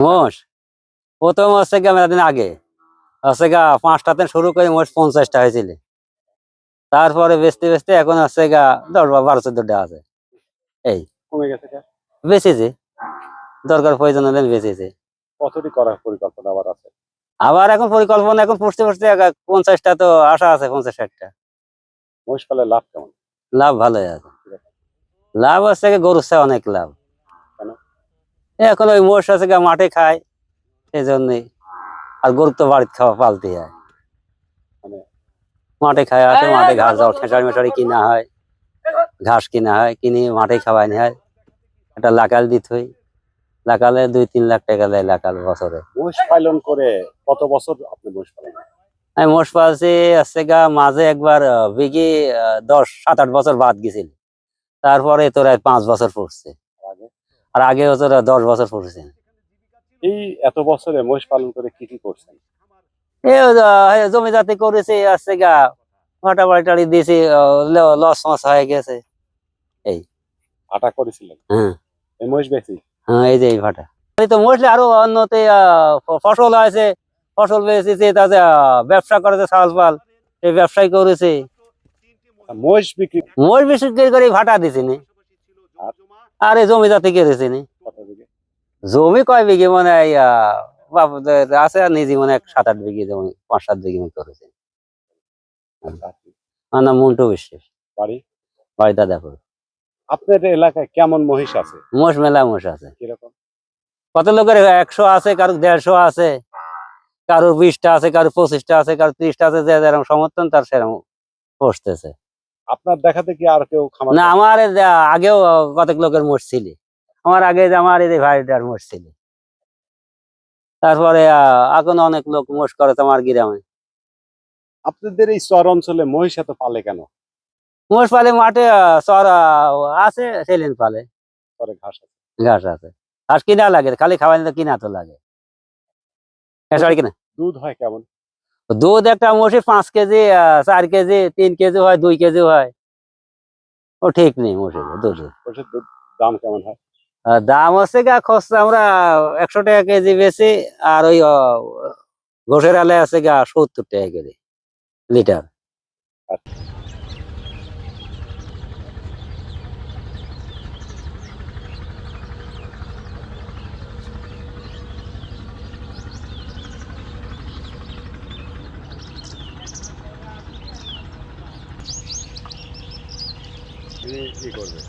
মোষ প্রথম হচ্ছে গিয়ে মেলা দিন আগে হচ্ছে গা পাঁচটা দিন শুরু করে মোষ পঞ্চাশটা হয়েছিল। তারপরে বেচতে বেচতে এখন হচ্ছে গা দশ বা বারো চোদ্দটা আছে। কমে গেছে? বেচেছে। দরকার প্রয়োজন হলে বেঁচেছে। কতটি করার পরিকল্পনা আবার আছে? আবার এখন পরিকল্পনা এখন পুষতে পুষতে পঞ্চাশটা তো আশা আছে পঞ্চাশ ষাটটা। মহিষ পালে লাভ কেমন? লাভ ভালোই আছে। লাভ হচ্ছে গরুর চেয়ে অনেক লাভ? এখন ওই মোষ আছে গিয়ে মাঠে খায় সেই জন্যই আর গরু তো বাড়িতে খাওয়া পালতে হয়। মানে মাঠে খায় আসে মাঠে ঘাস দাও খেসারি মেশারি কিনা হয় ঘাস কিনা হয় কিনে মাঠে খাওয়ানি হয়। একটা লাকাল দিত হই। লাকালে দুই তিন লাখ টাকা দেয় লাকাল বছরে। মোষ পালন করে কত বছর আপনি মোষ পালন? আমি মোষ পালছি আছে গা মাঝে একবার বিঘি আহ, দশ সাত আট বছর বাদ গেছিল। তারপরে তোরা পাঁচ বছর পড়ছে। আর আগে তোরা দশ বছর পড়ছে এই এত বছরে মহিষ পালন করে কি কি করছেন? জমি জাতি করেছে আছে গা ভাটা বাড়ি টাড়ি দিয়েছি লস মস হয়ে গেছে। আটা করেছিলেন? হ্যাঁ। এই মহিষ বেশি হ্যাঁ এই যে এই ভাটা। এই তো মোস্টলি আরও অন্যতে ফসল আছে ফসল বেচেছে তাতে ব্যবসা করেছে চাল পাল এই ব্যবসায় করেছে। মহিষ বিক্রি মোষ বিক্রি করে ভাটা দিছি নি। আর? জমি জাতি কেড়েছে নি? জমি কয় বিঘে? মানে বাপদের আছে আর নিজে মানে সাত আট বিঘে জমি পাঁচ সাত বিঘে মতো করেছে আমার নাম মন্টু বিশ্বাস। বাড়ি? বাড়িটা দেখো আপনার এলাকায় কেমন মহিষ আছে? মোষ মেলা মোষ আছে। কীরকম? কত লোকের একশো আছে কারও দেড়শো আছে কারও বিশটা আছে কারও পঁচিশটা আছে কারও ত্রিশটা আছে যে যেরকম সমর্থন তার সেরকম বসতেছে আপনার দেখাতে কি আর কেউ খামার না আমার আগেও কতক লোকের মোষ ছিল। আমার আগে আমার এই ভাইটার মোষ ছিল। তারপরে এখন অনেক লোক মোষ করে তো আমার গ্রামে। আপনাদের এই চর অঞ্চলে মহিষ এত পালে কেন? মোষ পালে মাঠে চর আছে সেলিন পালে। চরে ঘাস আছে। ঘাস আছে। ঘাস কিনা লাগে খালি খাওয়ানি তো কিনা তো লাগে। দুধ হয় কেমন? দুধ একটা মোষে পাঁচ কেজি চার কেজি তিন কেজি হয় দুই কেজি হয়। ও ঠিক নেই মোষের দুধ। দাম কেমন হয়? দাম হচ্ছে গা খরচা আমরা একশো টাকা কেজি বেশি আর ওই ঘোষের আলে আছে গা সত্তর টাকা কেজি লিটার। তিনি করবে।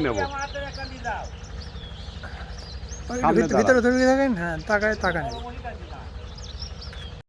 নেব। ভিত- ভিতরে ধরে থাকেন? হ্যাঁ তাকায় টাকা নেই